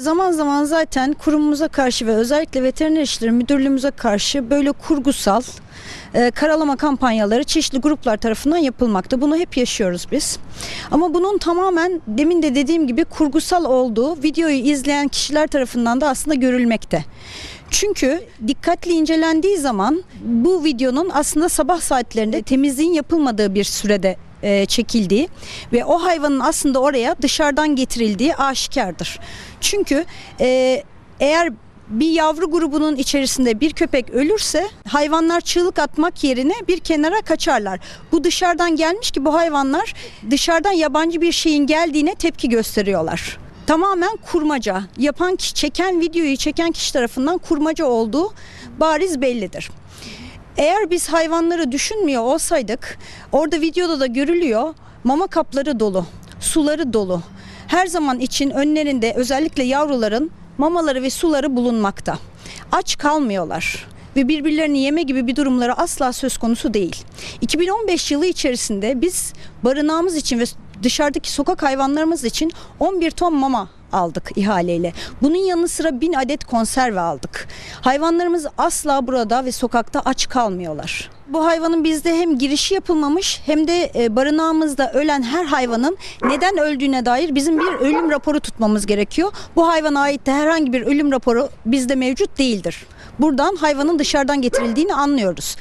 Zaman zaman zaten kurumumuza karşı ve özellikle veteriner işleri müdürlüğümüze karşı böyle kurgusal e, karalama kampanyaları çeşitli gruplar tarafından yapılmakta. Bunu hep yaşıyoruz biz. Ama bunun tamamen demin de dediğim gibi kurgusal olduğu videoyu izleyen kişiler tarafından da aslında görülmekte. Çünkü dikkatli incelendiği zaman bu videonun aslında sabah saatlerinde temizliğin yapılmadığı bir sürede e, çekildiği ve o hayvanın aslında oraya dışarıdan getirildiği aşikardır. Çünkü e, eğer bir yavru grubunun içerisinde bir köpek ölürse hayvanlar çığlık atmak yerine bir kenara kaçarlar. Bu dışarıdan gelmiş ki bu hayvanlar dışarıdan yabancı bir şeyin geldiğine tepki gösteriyorlar. Tamamen kurmaca. Yapan çeken videoyu çeken kişi tarafından kurmaca olduğu bariz bellidir. Eğer biz hayvanları düşünmüyor olsaydık orada videoda da görülüyor mama kapları dolu, suları dolu. Her zaman için önlerinde özellikle yavruların mamaları ve suları bulunmakta. Aç kalmıyorlar ve birbirlerini yeme gibi bir durumları asla söz konusu değil. 2015 yılı içerisinde biz barınağımız için ve dışarıdaki sokak hayvanlarımız için 11 ton mama aldık ihaleyle. Bunun yanı sıra 1000 adet konserve aldık. Hayvanlarımız asla burada ve sokakta aç kalmıyorlar. Bu hayvanın bizde hem girişi yapılmamış hem de e, barınağımızda ölen her hayvanın neden öldüğüne dair bizim bir ölüm raporu tutmamız gerekiyor. Bu hayvana ait de herhangi bir ölüm raporu bizde mevcut değildir. Buradan hayvanın dışarıdan getirildiğini anlıyoruz.